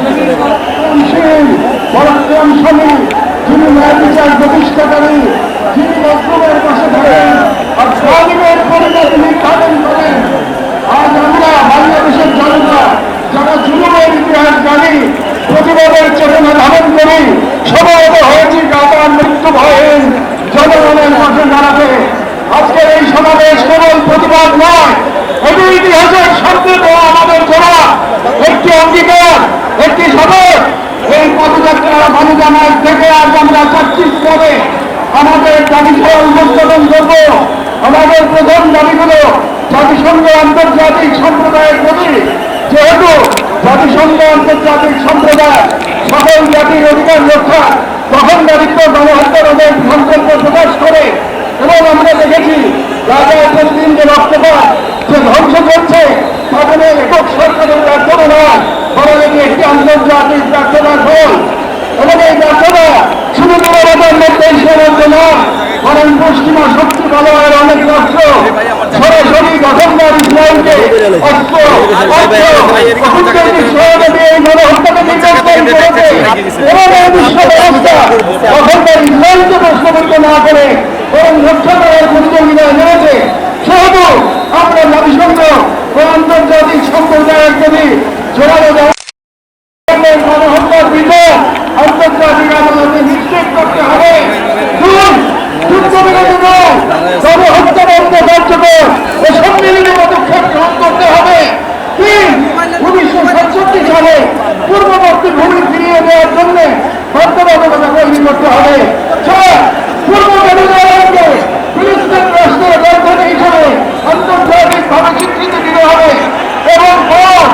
পরাক্রমশীল পরাক্রমশালী যিনি ন্যায় বিচার প্রতিষ্ঠাকারী যিনি আর আমরা বাংলাদেশের জনতা যারা জুলুমের ইতিহাস জানি প্রতিবাদের চেতনা ধারণ করি সমাগত হয়েছি কাতার মৃত্যু ভয়হীন জনগণের পাশে দাঁড়াতে আজকের এই সমাবেশ কেবল প্রতিবাদ নয় এটি ইতিহাসের সংকেত ও আমাদের করা একটি অঙ্গীকার, একটি শপথ। এই পদযাত্রা বাণিজ্যামায় থেকে আজ আমরা করে আমাদের দাবি উপস্থাপন করব। আমাদের প্রধান দাবিগুলো জাতিসংঘ আন্তর্জাতিক সম্প্রদায়ের প্রতি যেহেতু জাতিসংঘ আন্তর্জাতিক সম্প্রদায়, সকল জাতির অধিকার রক্ষা, তখন দায়িত্ব গণহত্যা রোধের সংকল্প প্রকাশ করে এবং আমরা দেখেছি রাজা যে রক্তপাত যে ধ্বংস করছে তাদের একক সরকারের ব্যর্থতা নয়, বরং এটি একটি আন্তর্জাতিক ব্যর্থতার ফল। এবং এই ব্যর্থতা শুধু মানবতার মধ্যে সীমাবদ্ধ নয়, বরং পশ্চিমা শক্তি বলয়ের অনেক রাষ্ট্র সরাসরি গঠনদার ইসলামকে অস্ত্র এবং এই বিশ্ব ব্যবস্থা গঠনদার ইসলামকে প্রশ্নবিদ্ধ না করে বরং রক্ষা করার প্রতিযোগিতায় নেমেছে সেহেতু আমরা জাতিসংঘ ও আন্তর্জাতিক সম্প্রদায়ের প্রতি জোরালো গণহত্যার বিচার আন্তর্জাতিক আদালতে নিশ্চিত করতে হবে। গণহত্যা বন্ধ কার্যকর ও সম্মিলিত পদক্ষেপ গ্রহণ করতে হবে তিন উনিশশো সাতষট্টি সালে পূর্ববর্তী ভূমি ফিরিয়ে দেওয়ার জন্য বাধ্যবাধকতা তৈরি করতে হবে ছয় পূর্ব জেরুজালেমকে ফিলিস্তিন রাষ্ট্রের রাজধানী হিসেবে আন্তর্জাতিকভাবে স্বীকৃতি দিতে হবে এবং পাঁচ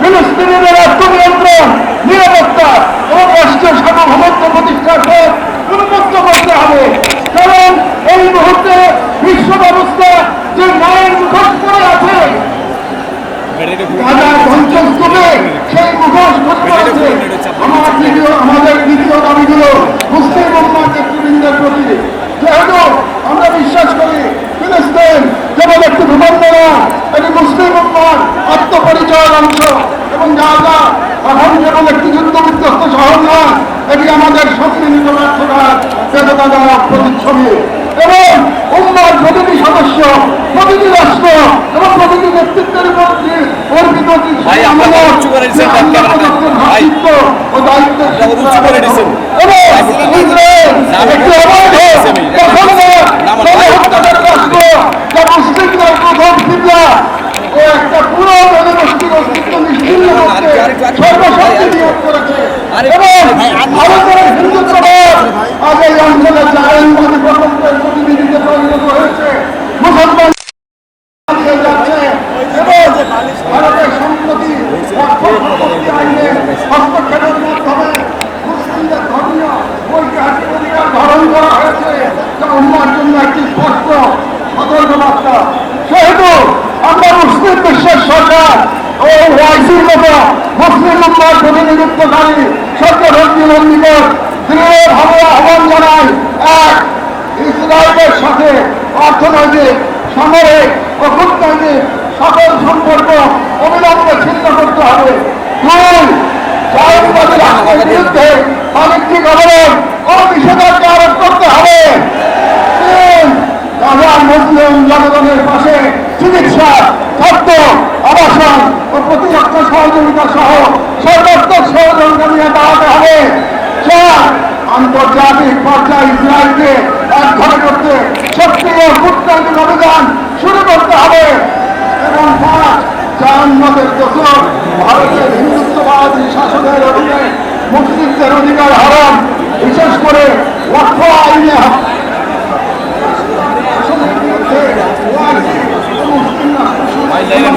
ফিলিস্তিনিদের আত্মনিয়ন্ত্রণ নিরাপত্তা এবং রাষ্ট্রীয় সার্বভৌমত্ব প্রতিষ্ঠার পর উন্মুক্ত করতে হবে কারণ এই মুহূর্তে বিশ্ব ব্যবস্থা যে ন্যায়ের মুখোশ করে আছে গাজার ধ্বংসস্তূপে সেই মুখোশ খসে পড়েছে আমার দ্বিতীয় আমাদের দ্বিতীয় দাবিগুলো মুসলিম উম্মার নেতৃবৃন্দের প্রতি যেহেতু আমরা বিশ্বাস করি ফিলিস্তিন কেবল একটি ভূখণ্ড না এটি মুসলিম উম্মার আত্মপরিচয়ের অংশ এবং গাজা এখন কেবল একটি যুদ্ধ বিধ্বস্ত শহর নয় এটি আমাদের সম্মিলিত ব্যর্থতার বেদনাদায়ক প্রতিচ্ছবি এবং উম্মার প্রতিটি সদস্য প্রতিটি রাষ্ট্র এবং প্রতিটি নেতৃত্বের উপর দিয়ে অর্পিত যে ভাই, আপনারা আমানত, উঁচু করে যে দিচ্ছেন, আল্লাহ ক্যামেরাটা। প্রদত্ত ভাই। ভ্রাতৃত্ব ও দায়িত্বের আপনারা উঁচু করে দিচ্ছেন। এবং ইসরায়েল না, আমি একটি অবৈধ, দিচ্ছি আমি। দখলদার, না, আমার ভাই, গণহত্যার রাষ্ট্র, যা মুসলিমদের প্রথম কিবলা ও একটা পুরো জনগোষ্ঠীর অস্তিত্ব নিশ্চিন্ন করতে সর্বশক্তি নিয়োগ করেছে এবং ভারতের এই অঞ্চলে জায়নবাদী প্রকল্পের প্রতিনিধিতে পরিণত হয়েছে মুসলমান চালিয়ে যাচ্ছে এবং ভারতের সম্প্রতি সম্পত্তি আইনে হস্তক্ষেপের মাধ্যমে মুসলিমদের ধর্মীয় ঐতিহাসিক অধিকার ধারণ করা হয়েছে যা উন্মার জন্য একটি স্পষ্ট সতর্কবার্তা সেহেতু মুসলিম বিশ্বের সরকার ও ওয়াইসির মতো মুসলিম উন্মার প্রতিনিধিত্বকারী সরকারের নিকট দৃঢ়ভাবে আহ্বান জানাই এক ইসরায়েলের সাথে অর্থনৈতিক, সামরিক ও কূটনৈতিক সকল সম্পর্ক অবিলম্বে ছিন্ন করতে হবে। দুই জাতীয়বাদী রাষ্ট্রের বিরুদ্ধে বাণিজ্যিক অবরোধ ও নিষেধাজ্ঞা আরোপ করতে হবে তিন গাজার মুসলিম জনগণের পাশে চিকিৎসা খাদ্য আবাসন ও প্রতিরক্ষা সহযোগিতা সহ সর্বাত্মক সহযোগিতা নিয়ে দাঁড়াতে হবে। চার আন্তর্জাতিক পর্যায়ে ইসরায়েলকে এক ঘরে করতে সক্রিয় কূটনৈতিক অভিযান শুরু করতে হবে। এবং পাঁচ জাহান্নাদের দোষর ভারতের হিন্দুত্ববাদী শাসনের অধীনে মুসলিমদের অধিকার হারাম বিশেষ করে লক্ষ আইনে লাইনে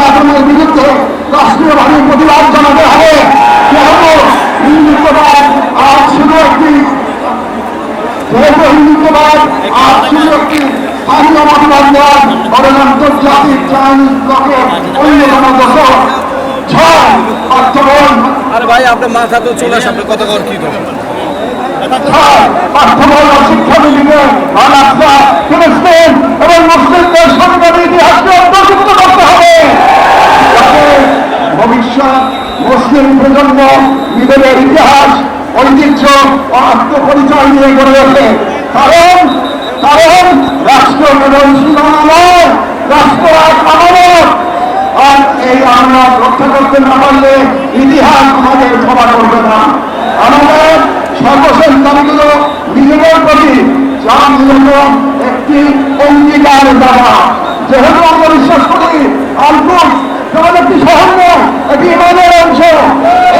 নির্যাতনের বিরুদ্ধে রাষ্ট্রীয়ভাবে প্রতিবাদ জানাতে হবে। যেহেতু হিন্দুত্ববাদ আজ শুধু একটি যেহেতু হিন্দুত্ববাদ আজ শুধু একটি স্থানীয় মতবাদ নয় বরং আন্তর্জাতিক চাইনিজ ব্লকের অন্যতম দোষর ছয় অর্থবল আরে ভাই আপনার মাথা তো চলে আসে আপনি কত কর কি শিক্ষানীতিকে আলাদা এবং মুসলিমদের সংগ্রামী ইতিহাসকে অন্তর্ভুক্ত করতে ভবিষ্যৎ মুসলিম প্রজন্ম, নিজেদের ইতিহাস, ঐতিহ্য ও আত্মপরিচয় নিয়ে গড়ে ওঠে। কারণ কারণ রাষ্ট্র কেবল রাষ্ট্র আর এই আমরা রক্ষা করতে না পারলে ইতিহাস আমাদের ক্ষমা করবে না। আমাদের সর্বশেষ দাবিগুলো নিজেদের প্রতি। যা মূলত একটি অঙ্গীকার দেওয়া যেহেতু আমরা বিশ্বাস করি আলকুস যেমন একটি শহর নয় এটি ইমানের অংশ,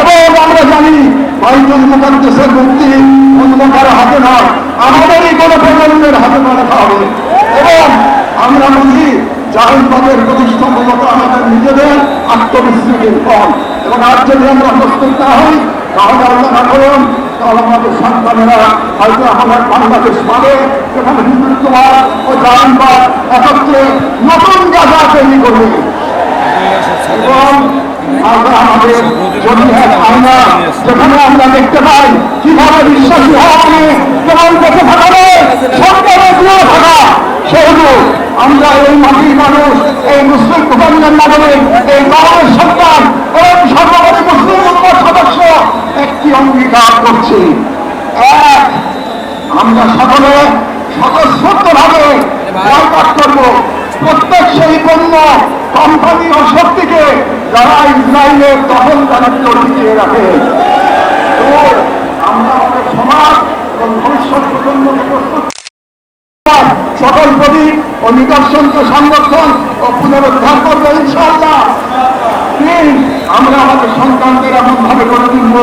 এবং আমরা জানি বাইতুল মুকাদ্দেসের মুক্তি অন্য কারও হাতে নয় আমাদেরই কোনো প্রজন্মের হাতে রাখা হবে। এবং আমরা বুঝি জাহিনবাদের প্রতিষ্ঠা মূলত আমাদের নিজেদের আত্মবিশ্বাসের ফল। এবং আজ যদি আমরা প্রস্তুত না হই, তাহলে আল্লাহ না করুন, তাহলে আমাদের সন্তানেরা হয়তো আমাদের বাংলাদেশ পাবে সেখানে হিন্দুত্ববাদ ও জাহিনবাদ একত্রে নতুন গাজা তৈরি করবে। এবং আমরা আমাদের আমরা আমরা দেখতে পাই, কীভাবে বিশ্বাসী হওয়া মানে কেমন পথে থাকা নয় সরকারের থাকা। সেহেতু আমরা এই মাটির মানুষ, এই মুসলিম প্রধানের নাগরিক, এই গাঁয়ের সন্তান এবং সর্বোপরি মুসলিম সদস্য একটি অঙ্গীকার করছি। এক আমরা সকলে স্বতঃস্ফূর্তভাবে বয়কট করব। প্রত্যেক সেই পণ্য কোম্পানি ও শক্তিকে যারা ইসরায়েলের দখল দারিদ্র টিকিয়ে রাখে। আমরা সমাজ এবং ভবিষ্যৎ প্রজন্মকে সকল প্রতীক ও নিদর্শনকে সংরক্ষণ ও পুনরুদ্ধার করব ইনশাআল্লাহ। আমরা আমাদের সন্তানদের এমন ভাবে করে তুলব,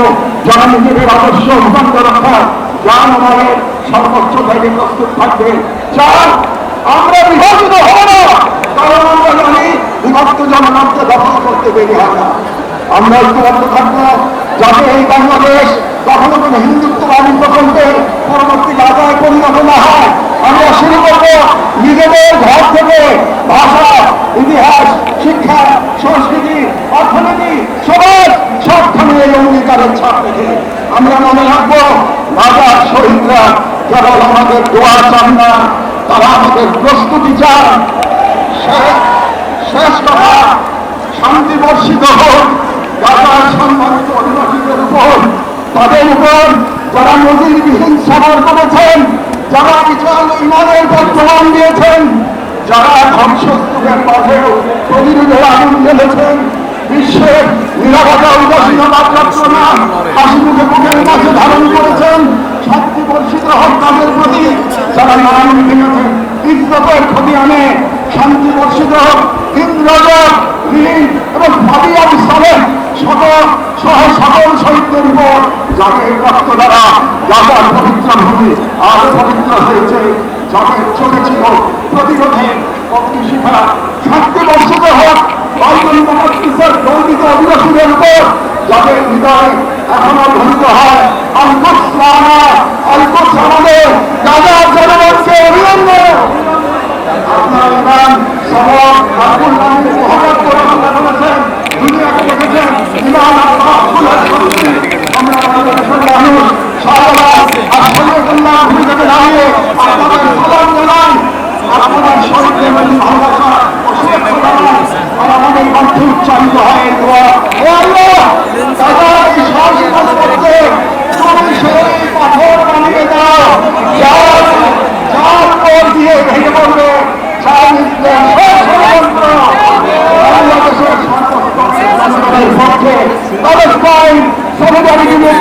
যারা নিজেদের আদর্শ ভূখণ্ড রক্ষা যান আমাদের সর্বোচ্চ থেকে প্রস্তুত থাকবে। চার আমরা বিভাজিত হব না, কারণ আমরা জানি বিভক্ত জনগণকে দখল করতে দেরি হয় না। আমরা ঐক্যবদ্ধ থাকব, যাতে এই বাংলাদেশ কখনো কোনো হিন্দুত্ববাদী প্রকল্পের পরবর্তী বাজায় পরিণত না হয়। আমরা শুরু করব নিজেদের ঘর থেকে ভাষা, ইতিহাস, শিক্ষা, সংস্কৃতি, অর্থনীতি, সমাজ, সবখানে এই অঙ্গীকারের ছাপ রেখে আমরা মনে রাখব রাজার শহীদরা কেবল আমাদের দোয়া চান না, তারা আমাদের প্রস্তুতি চান। শেষ- কথা, শান্তি বর্ষিত হোক গাজার সম্মানিত অধিবাসীদের উপর, তাদের উপর যারা নজিরবিহীন সফর করেছেন যারা বিশাল ইমানের প্রমাণ দিয়েছেন, যারা ধ্বংসস্তূপের মাঝেও প্রতিরোধের আগুন জ্বেলেছেন বিশ্বের নিরাপত্তা উদাসীনতা প্রার্থনা হাসি মুখে বুকের মাঝে ধারণ করেছেন শক্তি বর্ষিত হোক তাদের প্রতি যারা নারায়ণ ভেঙেছেন ইজ্জতের ক্ষতি আনে শান্তি বর্ষিত হোক ইন্দ্রজক এবং ভাবিয়া সালেহ সহ সকল শহীদদের উপর যাদের দ্বারা যাদের পবিত্র ভূমি আরও পবিত্র হয়েছে। যাদের চলেছিল প্রতিরোধে অগ্নিশিখা শান্তি বর্ষিত হোক। গৌরিত অধিবাসীদের উপর যাদের হৃদয় এখনও ধরিত হয়। Agora de novo.